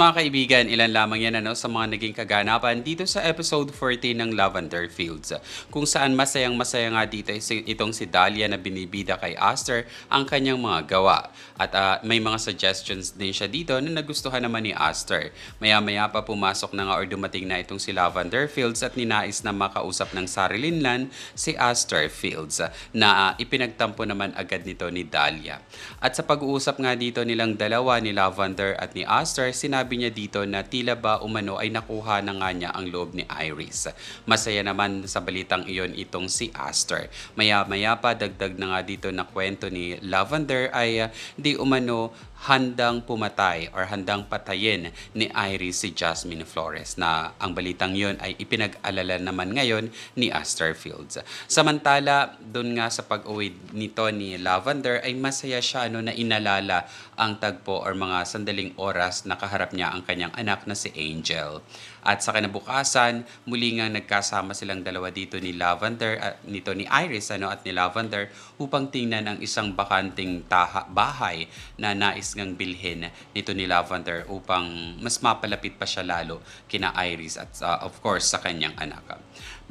Mga kaibigan, ilan lamang yan ano, sa mga naging kaganapan dito sa episode 14 ng Lavender Fields. Kung saan masayang masaya nga dito itong si Dahlia na binibida kay Aster ang kanyang mga gawa. At ah, may mga suggestions din siya dito na nagustuhan naman ni Aster. Maya-maya pa pumasok na nga or dumating na itong si Lavender Fields at ninais na makausap ng Sarilinlan si Aster Fields na ah, ipinagtampo naman agad nito ni Dahlia. At sa pag-uusap nga dito nilang dalawa ni Lavender at ni Aster, sinabi niya dito na tila ba umano ay nakuha na nga niya ang loob ni Iris. Masaya naman sa balitang iyon itong si Aster. Maya-maya pa dagdag na nga dito na kwento ni Lavender ay ah, di umano handang pumatay or handang patayin ni Iris si Jasmine Flores na ang balitang yon ay ipinag-alala naman ngayon ni Aster Fields. Samantala, doon nga sa pag-uwi nito ni Lavender ay masaya siya ano, na inalala ang tagpo or mga sandaling oras na kaharap niya ang kanyang anak na si Angel. At sa kinabukasan, muli nga nagkasama silang dalawa dito ni Lavender, at nito ni Iris ano, at ni Lavender upang tingnan ang isang bakanting taha, bahay na nais ngang bilhin nito ni Lavender upang mas mapalapit pa siya lalo kina Iris at uh, of course sa kanyang anak.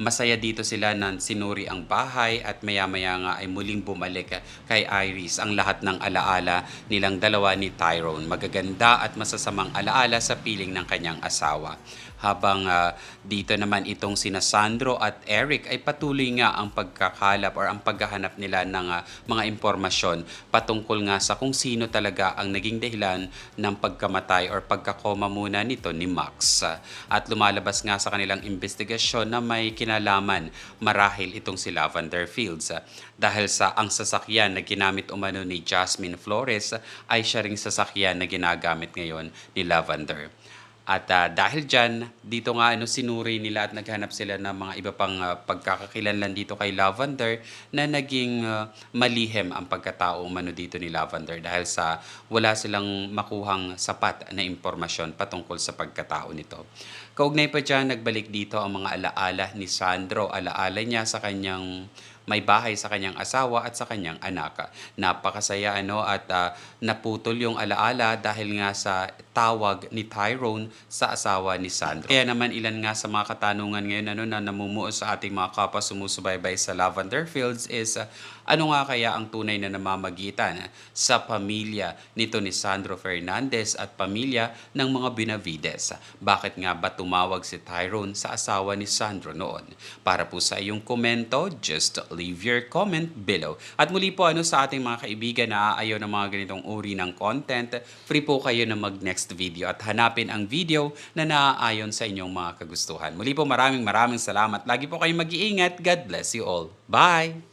Masaya dito sila na sinuri ang bahay at maya-maya nga ay muling bumalik kay Iris ang lahat ng alaala nilang dalawa ni Tyrone. Magaganda at masasamang alaala sa piling ng kanyang asawa. Habang ah, dito naman itong sina Sandro at Eric ay patuloy nga ang pagkakalap or ang paghahanap nila ng ah, mga impormasyon patungkol nga sa kung sino talaga ang naging dahilan ng pagkamatay or pagkakoma muna nito ni Max. At lumalabas nga sa kanilang investigasyon na may kinalaman marahil itong si Lavender Fields ah, dahil sa ang sasakyan na ginamit umano ni Jasmine Flores ay siya ring sasakyan na ginagamit ngayon ni Lavender. At ah, dahil dyan, dito nga ano, sinuri nila at naghanap sila ng mga iba pang ah, pagkakakilanlan dito kay Lavender na naging ah, malihim ang pagkatao umano dito ni Lavender dahil sa wala silang makuhang sapat na impormasyon patungkol sa pagkatao nito. Kaugnay pa dyan, nagbalik dito ang mga alaala ni Sandro. Alaala niya sa kanyang may bahay sa kanyang asawa at sa kanyang anak. Napakasaya ano at ah, naputol yung alaala dahil nga sa tawag ni Tyrone sa asawa ni Sandro. Kaya naman ilan nga sa mga katanungan ngayon ano, na namumuo sa ating mga kapwa sumusubaybay sa Lavender Fields is ah, ano nga kaya ang tunay na namamagitan sa pamilya nito ni Sandro Fernandez at pamilya ng mga Benavides? Bakit nga ba tumawag si Tyrone sa asawa ni Sandro noon? Para po sa iyong komento, just leave your comment below. At muli po ano sa ating mga kaibigan na ayaw ng mga ganitong uri ng content, free po kayo na mag next video at hanapin ang video na naaayon sa inyong mga kagustuhan. Muli po maraming maraming salamat. Lagi po kayong mag-iingat. God bless you all. Bye!